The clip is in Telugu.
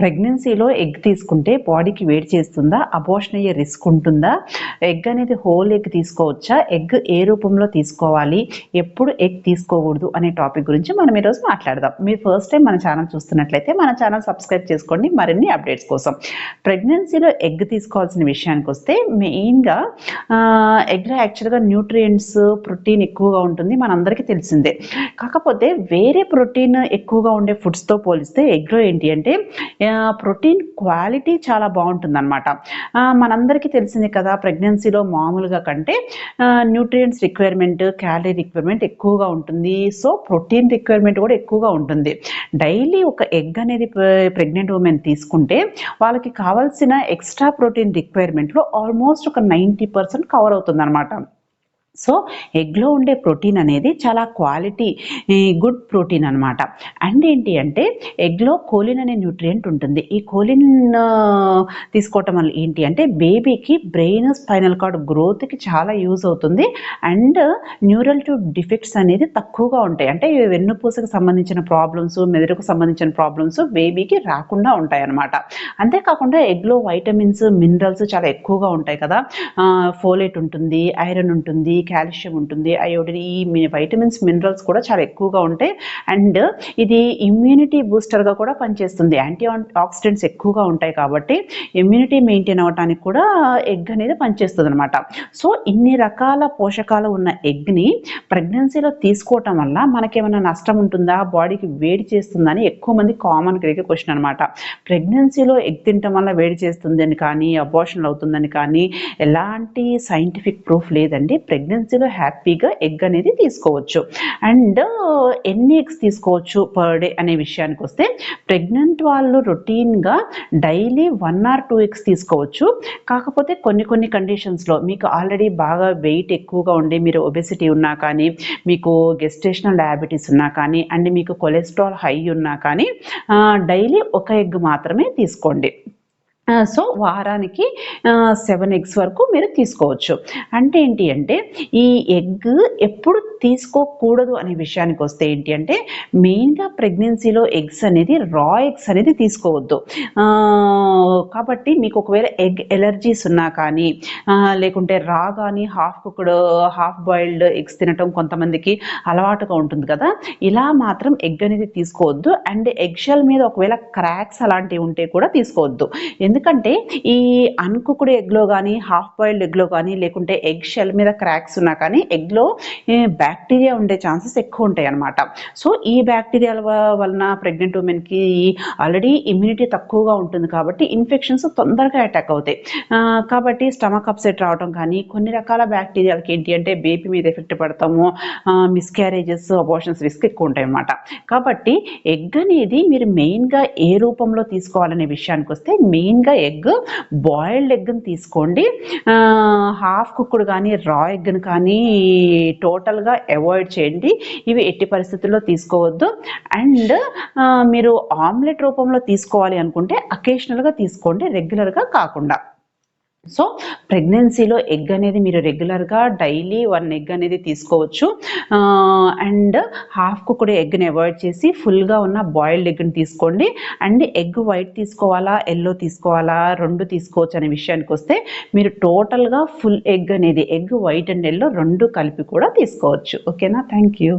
ప్రెగ్నెన్సీలో ఎగ్ తీసుకుంటే బాడీకి వేడి చేస్తుందా? అబోషన్ అయ్యే రిస్క్ ఉంటుందా? ఎగ్ అనేది హోల్ ఎగ్ తీసుకోవచ్చా? ఎగ్ ఏ రూపంలో తీసుకోవాలి? ఎప్పుడు ఎగ్ తీసుకోకూడదు అనే టాపిక్ గురించి మనం ఈరోజు మాట్లాడదాం. మీరు ఫస్ట్ టైం మన ఛానల్ చూస్తున్నట్లయితే మన ఛానల్ సబ్స్క్రైబ్ చేసుకోండి. మరిన్ని అప్డేట్స్ కోసం. ప్రెగ్నెన్సీలో ఎగ్ తీసుకోవాల్సిన విషయానికి వస్తే మెయిన్గా ఎగ్లో యాక్చువల్గా న్యూట్రియంట్స్ ప్రోటీన్ ఎక్కువగా ఉంటుంది. మనందరికీ తెలిసిందే. కాకపోతే వేరే ప్రోటీన్ ఎక్కువగా ఉండే ఫుడ్స్తో పోలిస్తే ఎగ్లో ఏంటి అంటే ప్రోటీన్ క్వాలిటీ చాలా బాగుంటుంది అనమాట మనందరికీ తెలిసింది కదా ప్రెగ్నెన్సీలో మామూలుగా కంటే న్యూట్రియంట్స్ రిక్వైర్మెంట్ క్యాలరీ రిక్వైర్మెంట్ ఎక్కువగా ఉంటుంది. సో ప్రోటీన్ రిక్వైర్మెంట్ కూడా ఎక్కువగా ఉంటుంది. డైలీ ఒక ఎగ్ అనేది ప్రెగ్నెంట్ ఉమెన్ తీసుకుంటే వాళ్ళకి కావాల్సిన ఎక్స్ట్రా ప్రోటీన్ రిక్వైర్మెంట్లో ఆల్మోస్ట్ ఒక నైంటీ పర్సెంట్ కవర్ అవుతుంది అనమాట సో ఎగ్లో ఉండే ప్రోటీన్ అనేది చాలా క్వాలిటీ గుడ్ ప్రోటీన్ అనమాట అండ్ ఏంటి అంటే ఎగ్లో కోలిన్ అనే న్యూట్రియంట్ ఉంటుంది. ఈ కోలిన్ తీసుకోవటం వల్ల ఏంటి అంటే బేబీకి బ్రెయిన్ స్పైనల్ కార్డ్ గ్రోత్కి చాలా యూజ్ అవుతుంది. అండ్ న్యూరల్ టు డిఫెక్ట్స్ అనేది తక్కువగా ఉంటాయి. అంటే వెన్నుపూసకు సంబంధించిన ప్రాబ్లమ్స్ మెదడుకు సంబంధించిన ప్రాబ్లమ్స్ బేబీకి రాకుండా ఉంటాయి అనమాట అంతేకాకుండా ఎగ్లో వైటమిన్స్ మినరల్స్ చాలా ఎక్కువగా ఉంటాయి కదా. ఫోలేట్ ఉంటుంది ఐరన్ ఉంటుంది కాల్షియం ఉంటుంది అయోడిన్ ఈ వైటమిన్స్ మినరల్స్ కూడా చాలా ఎక్కువగా ఉంటాయి. అండ్ ఇది ఇమ్యూనిటీ బూస్టర్గా కూడా పనిచేస్తుంది. యాంటీ ఆక్సిడెంట్స్ ఎక్కువగా ఉంటాయి కాబట్టి ఇమ్యూనిటీ మెయింటైన్ అవ్వడానికి కూడా ఎగ్ అనేది పనిచేస్తుంది అనమాట సో ఇన్ని రకాల పోషకాలు ఉన్న ఎగ్ని ప్రెగ్నెన్సీలో తీసుకోవటం వల్ల మనకేమైనా నష్టం ఉంటుందా? బాడీకి వేడి చేస్తుందా? అని ఎక్కువ మంది కామన్ కలిగే క్వశ్చన్ అనమాట ప్రెగ్నెన్సీలో ఎగ్ తినటం వల్ల వేడి చేస్తుందని కానీ అబార్షన్లు అవుతుందని కానీ ఎలాంటి సైంటిఫిక్ ప్రూఫ్ లేదండి. ప్రెగ్నెన్సీలో హ్యాపీగా ఎగ్ అనేది తీసుకోవచ్చు. అండ్ ఎన్ని ఎగ్స్ తీసుకోవచ్చు పర్ డే అనే విషయానికి వస్తే ప్రెగ్నెంట్ వాళ్ళు రొటీన్గా daily one or two eggs తీసుకోవచ్చు. కాకపోతే కొన్ని కొన్ని కండిషన్స్లో మీకు ఆల్రెడీ బాగా వెయిట్ ఎక్కువగా ఉండి మీరు ఒబెసిటీ ఉన్నా కానీ మీకు గెస్టేషనల్ డయాబెటీస్ ఉన్నా కానీ అండ్ మీకు కొలెస్ట్రాల్ హై ఉన్నా కానీ డైలీ ఒక ఎగ్ మాత్రమే తీసుకోండి. సో వారానికి సెవెన్ ఎగ్స్ వరకు మీరు తీసుకోవచ్చు. అంటే ఏంటి అంటే ఈ ఎగ్ ఎప్పుడు తీసుకోకూడదు అనే విషయానికి వస్తే ఏంటి అంటే మెయిన్గా ప్రెగ్నెన్సీలో ఎగ్స్ అనేది రా ఎగ్స్ అనేది తీసుకోవద్దు. కాబట్టి మీకు ఒకవేళ ఎగ్ ఎలర్జీస్ ఉన్నా కానీ లేకుంటే రా కానీ half cooked half boiled eggs తినటం కొంతమందికి అలవాటుగా ఉంటుంది కదా. ఇలా మాత్రం ఎగ్ అనేది తీసుకోవద్దు. అండ్ ఎగ్ షెల్ మీద ఒకవేళ క్రాక్స్ అలాంటివి ఉంటే కూడా తీసుకోవద్దు. ఎందుకు ఎందుకంటే ఈ అన్కుకుడు ఎగ్లో కానీ హాఫ్ బాయిల్డ్ ఎగ్లో కానీ లేకుంటే ఎగ్ షెల్ మీద క్రాక్స్ ఉన్నా కానీ ఎగ్లో బ్యాక్టీరియా ఉండే ఛాన్సెస్ ఎక్కువ ఉంటాయి అనమాట సో ఈ బ్యాక్టీరియాల వలన ప్రెగ్నెంట్ ఉమెన్కి ఆల్రెడీ ఇమ్యూనిటీ తక్కువగా ఉంటుంది కాబట్టి ఇన్ఫెక్షన్స్ తొందరగా అటాక్ అవుతాయి. కాబట్టి స్టమక్ అప్సెట్ రావడం కానీ కొన్ని రకాల బ్యాక్టీరియాలకి ఏంటి అంటే బేబీ మీద ఎఫెక్ట్ పడతాము మిస్క్యారేజెస్ అబోషన్స్ రిస్క్ ఎక్కువ ఉంటాయి అన్నమాట. కాబట్టి ఎగ్ అనేది మీరు మెయిన్గా ఏ రూపంలో తీసుకోవాలనే విషయానికి వస్తే మెయిన్గా ఎగ్ బాయిల్డ్ ఎగ్ని తీసుకోండి. హాఫ్ కుక్కుడు కానీ రా ఎగ్ని కానీ టోటల్గా అవాయిడ్ చేయండి. ఇవి ఎట్టి పరిస్థితుల్లో తీసుకోవద్దు. అండ్ మీరు ఆమ్లెట్ రూపంలో తీసుకోవాలి అనుకుంటే అకేషనల్గా తీసుకోండి రెగ్యులర్గా కాకుండా. సో ప్రెగ్నెన్సీలో ఎగ్ అనేది మీరు రెగ్యులర్గా డైలీ వన్ ఎగ్ అనేది తీసుకోవచ్చు. అండ్ హాఫ్ కుక్కుడు ఎగ్ని అవాయిడ్ చేసి ఫుల్గా ఉన్న బాయిల్డ్ ఎగ్ని తీసుకోండి. అండ్ ఎగ్ వైట్ తీసుకోవాలా ఎల్లో తీసుకోవాలా రెండు తీసుకోవచ్చు అనే విషయానికి వస్తే మీరు టోటల్గా ఫుల్ ఎగ్ అనేది ఎగ్ వైట్ అండ్ ఎల్లో రెండు కలిపి కూడా తీసుకోవచ్చు. ఓకేనా? Thank you